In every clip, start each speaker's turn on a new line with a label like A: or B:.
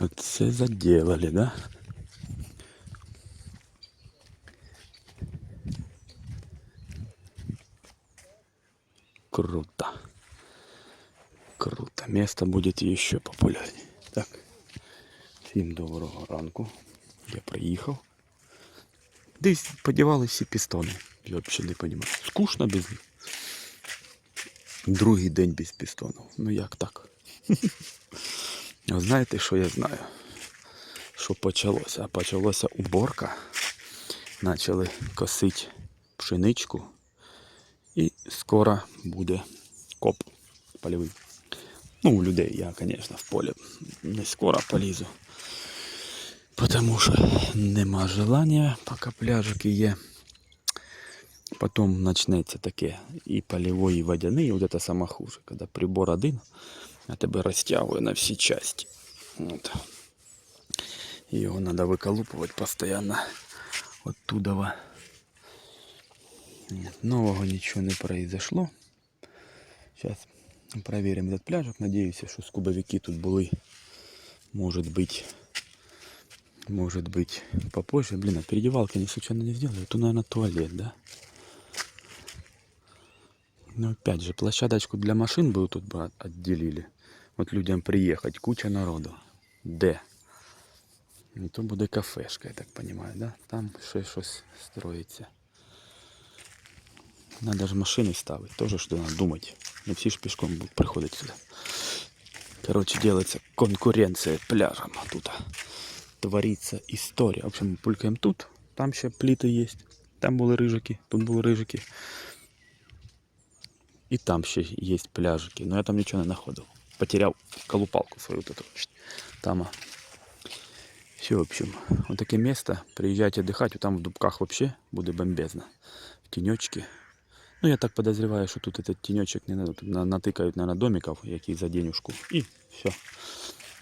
A: Оце заделали, да? Круто. Круто. Место будет еще популярнее. Так. Всім доброго ранку. Я приїхав. Десь подівали всі пістони. Я взагалі не розумію. Скучно без них. Другий день без пістонів. Ну як так? А знаєте, що я знаю? Що почалося? А почалося уборка. Почали косити пшеничку. І скоро буде коп польовий. Ну, у людей я, звісно, в поле не скоро полізу. Потому що нема желання, поки пляжики є. Потом почнеться таке і полевой, і водяний, і вот это саме хуже, коли прибор один, а тебе розтягує на всі части. Вот. І Його треба виколупувати постійно оттуда. Нет, нового ничего не произошло. Сейчас проверим этот пляжик. Надеюсь, что скубовики тут були. Может быть, может быть попозже. Блин, а переодевалки они случайно не сделали? Это, наверное, туалет, да? Ну, опять же, площадочку для машин бы тут бы от- отделили. Вот людям приехать, куча народу. Де? Ну, то буде кафешка, я так понимаю, да? Там ще щось строїться. Надо же машины ставить, тоже что надо думать. Не все ж пешком будут приходить сюда. Короче, делается конкуренция пляжам. А тут творится история. В общем, пулькаем тут. Там ще плиты есть. Там були рижики, тут були рижики. І там ще є пляжики. Но я там нічого не знаходив. Потеряв колупалку свою вот эту. Там. Все, в общем, вот такое место. Приезжайте отдыхать. Вот там в дубках вообще будет бомбезно. В тенечке. Ну, я так подозреваю, що тут этот тенечек не надо. Тут на- натикають, наверное, домиков, які за денежку. І все.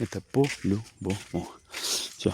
A: Это по-любому. Все.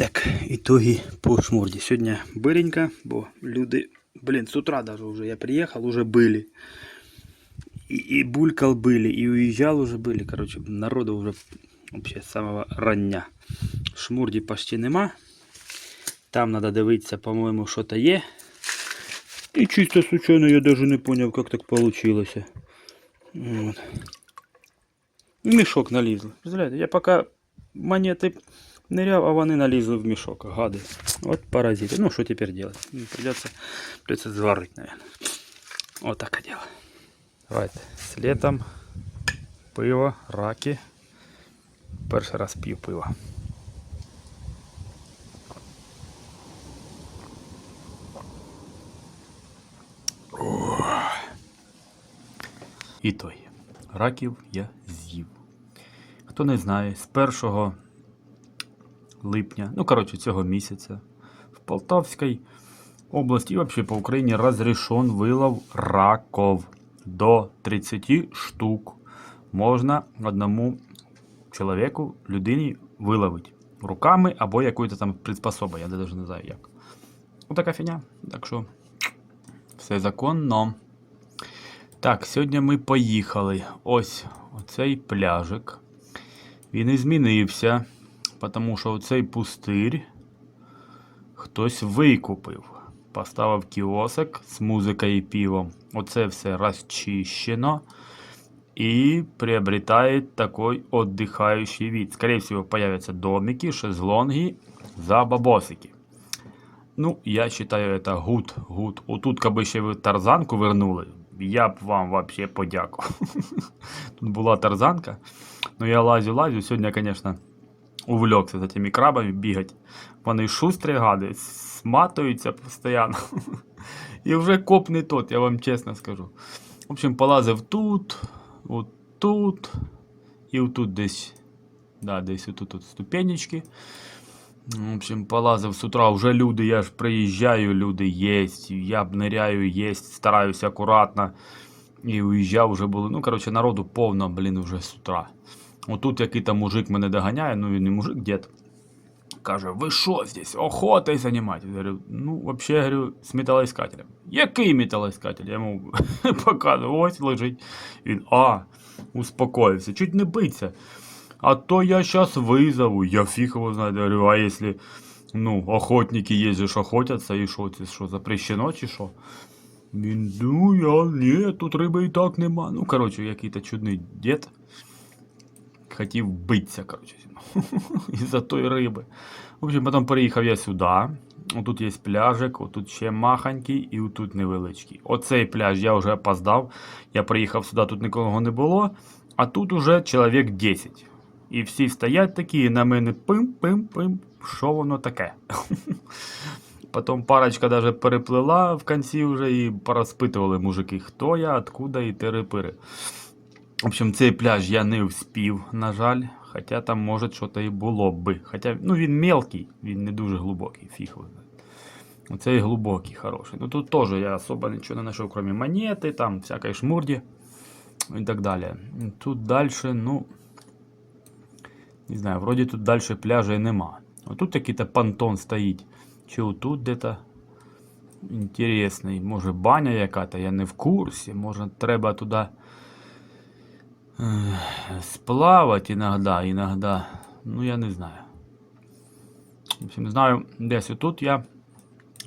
A: Так, итоги по шморді. Сьогодні биленько, бо люди, блин, с утра даже уже я приехал, уже были. И, и булькал были, и уезжал уже были. Короче, народу уже вообще с самого рання. Шмурді почти нема. Там надо дивитися, по-моєму, що-то є. І чисто случайно я даже не понял, как так получилось. Вот. В мішок налізли. Представляєте, я поки монети ныряв, а вони налізли в мішок. Гады. Вот паразиты. Ну, что теперь делать? Ну, Придется, придется зварить, наверное. Вот так дело. Давайте. С летом пиво, раки. Перший раз п'ю пиво. І той. Раків я з'їв. Хто не знає, з 1 липня, ну коротше, цього місяця, в Полтавській області і взагалі по Україні розрішен вилов раков до 30 штук. Можна одному чоловіку, людині виловити руками або якоюсь там приспособою, я навіть не знаю як. Ось така фігня. Так що все законно. Так, сьогодні ми поїхали. Ось оцей пляжик. Він і змінився, тому що оцей пустир хтось викупив. Поставив кіосик з музикою і пивом. Оце все розчищено. И приобретает такой отдыхающий вид. Скорее всего, появятся домики, шезлонги за бабосики. Ну, я считаю, это гуд, гуд. Отут, каби ще ви тарзанку вернули, я б вам вообще подякував. Тут була тарзанка. Ну, я лазю, лазю. Сьогодні, конечно, увлекся за тими крабами бігати. Вони шустрі гади, сматуються постійно. І вже коп не тот, я вам чесно скажу. В общем, полазив тут, от тут, і отут десь. Да, десь отут тут ступенечки. В общем, полазив з утра, вже люди, я ж приїжджаю, люди єсть, я б ниряю, єсть, стараюся акуратно. І уїжджав вже було. Ну, коротше, народу повно, блін, вже з утра. Отут який там мужик мене доганяє, ну він не мужик, дід. Каже, ви що здесь, охотой займаєтесь? Я говорю, ну, я говорю, з металоіскателем. Який металоіскатель? Я йому показую, ось лежить. Він, а, успокоївся, чуть не биться. А то я сейчас вызову, я фиг его знает. Я говорю, а если, ну, охотники ездишь, охотятся, и что, це що, запрещено, чи що? Він, ну, я, ні, тут риби і так нема. Ну, короче, який-то чудний дід. Хотів битися, короче, із-за тої риби. В общем, потім переїхав я сюди. Отут є пляжик, отут ще маханький і отут невеличкий. Оцей пляж я вже опоздав. Я приїхав сюди, тут нікого не було. А тут уже чоловік 10. І всі стоять такі, і на мене пим-пим-пим. Що воно таке? Потім парочка даже переплила в кінці вже і порозпитували мужики, хто я, откуда і тири-пири. В общем, цей пляж я не вспів, на жаль. Хоча там, може, щось і було би. Хоча ну, він мелкий, він не дуже глибокий, фіг. Оцей глибокий, хороший. Ну тут теж я особо нічого не знайшов, крім монети, там, всякої шмурді і так далі. Тут далі, ну. Не знаю, вроді тут далі пляжа і нема. Отут якийсь понтон стоїть. Чи отут де-то інтересний. Може баня яка-то, я не в курсі. Може треба туди сплавати іноді, іноді. Ну я не знаю. В общем, не знаю, десь отут я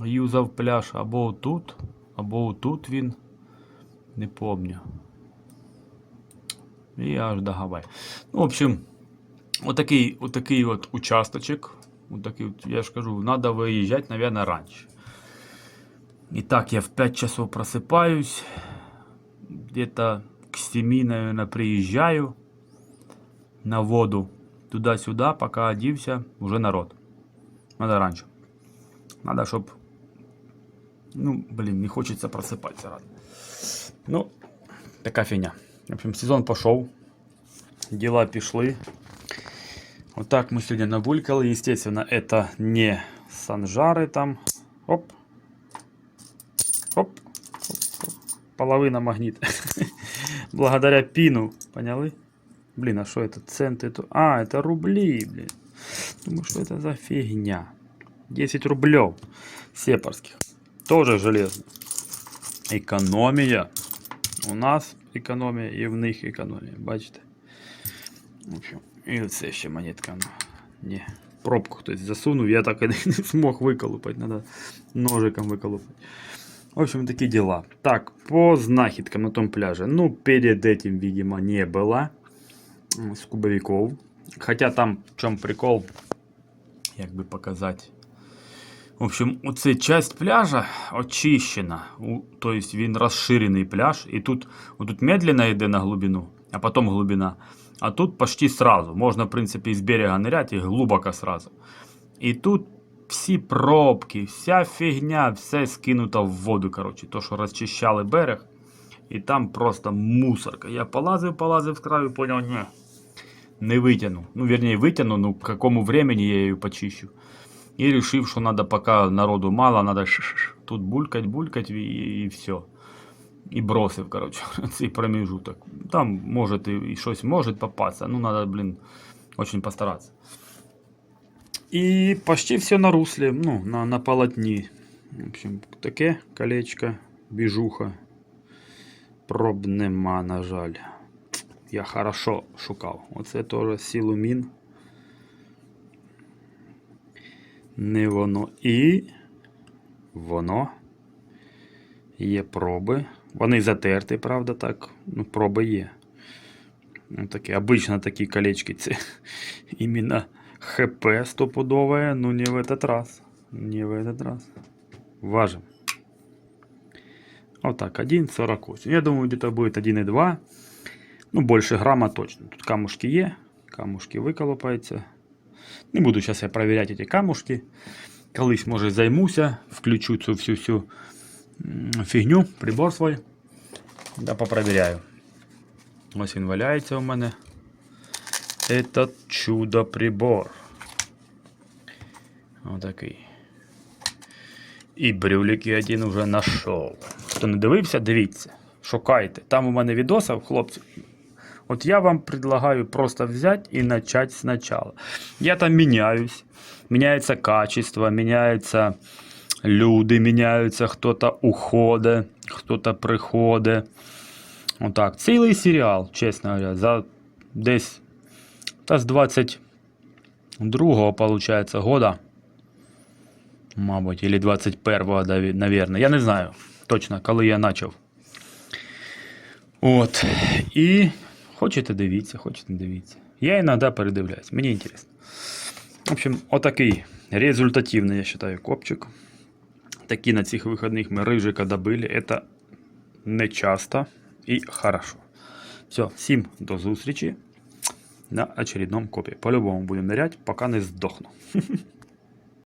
A: юзав пляж, або отут, або отут він. Не помню. І аж до Гавай. Ну, в общем, отакий, отакий от участочок. Отакий, я ж кажу, надо виїжджати, наверное, раньше. І так, я в 5 часов просыпаюсь. Где-то к 7, наверное, приезжаю на воду. Туда-сюда, пока одівся, уже народ. Надо раньше. Надо, щоб... Ну, блин, не хочется просыпаться рано. Ну, така фігня. В общем, сезон пошел. Дела пішли. Вот так мы сегодня набулькали. Естественно, это не санжары там. Оп. Оп. Оп, оп. Половина магнит. Благодаря пину. Поняли? Блин, а что это? Центы? то- А, это рубли, блин. Думаю, что это за фигня? 10 рублев сепарских. Тоже железно. Економія. У нас економія і в них економія. Бачите? В общем, і оце ще монетка. ну, Ні. Пробку хтось засунув, я так і не змог виколупати. Надо ножиком виколупати. В общем, такі дела. Так, по знахідкам на том пляже. Ну, перед этим, видимо, не было м, с кубовиков. Хотя там в чем прикол, як би показати. В общем, оця часть пляжа очищена. У- То есть він розширений пляж. І тут, тут медленно йде на глибину, а потім глибина. А тут почти сразу. Можна, в принципі, з берега нырять і глибоко сразу. І тут всі пробки, вся фігня, все скинуто в воду. Коротше, то, що розчищали берег. І там просто мусорка. Я полазив, полазив з краю, понял, ні. Не витягну. Ну, вернее, витягну, ну, к какому времени я її почищу. И решив, что надо пока народу мало, надо ш-ш-ш, тут булькать, булькать и, и все. І бросив, коротше, цей проміжуток. Там може і щось може попасться. Ну, надо, блін, Очень постараться. И почти все на русле, ну, на, на полотні. В общем, таке колечко, біжуха. Проб нема, на жаль. Я хорошо шукав. Оце теж сілумін. Не воно. І воно. Є проби. Вони затерті, правда, так. Ну, проби є. Ну, такі, обично такі колечки. Це іменно ХП стопудове, ну не в этот раз. Не в этот раз. Важим. Вот так, 1,48. Я думаю, где-то будет 1,2. Ну, больше грамма точно. Тут камушки є, камушки виколопаються. Не буду зараз я проверять ці камушки. Колись, може, займуся, включу цю всю всю м, фігню, прибор свій. Да попроверяю. Ось він валяється у мене. Этот чудо-прибор. Отакий. І брюліки один уже знайшов. Хто не дивився, дивіться. Шукайте. Там у мене відосів, хлопці. От я вам предлагаю просто взять и начать сначала. Я там меняюсь. Меняется качество, меняются люди, меняются, кто-то уходит, кто-то приходит. Отак. Цілий серіал, чесно говоря, за десь та з 22-го, получается, года. Мабуть, или 21-го, даві- наверное. Я не знаю точно, коли я почав. От. І хочете дивіться, хочете дивіться. Я іноді передивляюсь, мені інтересно. В общем, отакий результативний, я вважаю, копчик. Такі на цих вихідних ми рижика добили. Это не часто і хорошо. Все, всім до зустрічі на очередном копі. По-любому будем нырять, пока не здохну.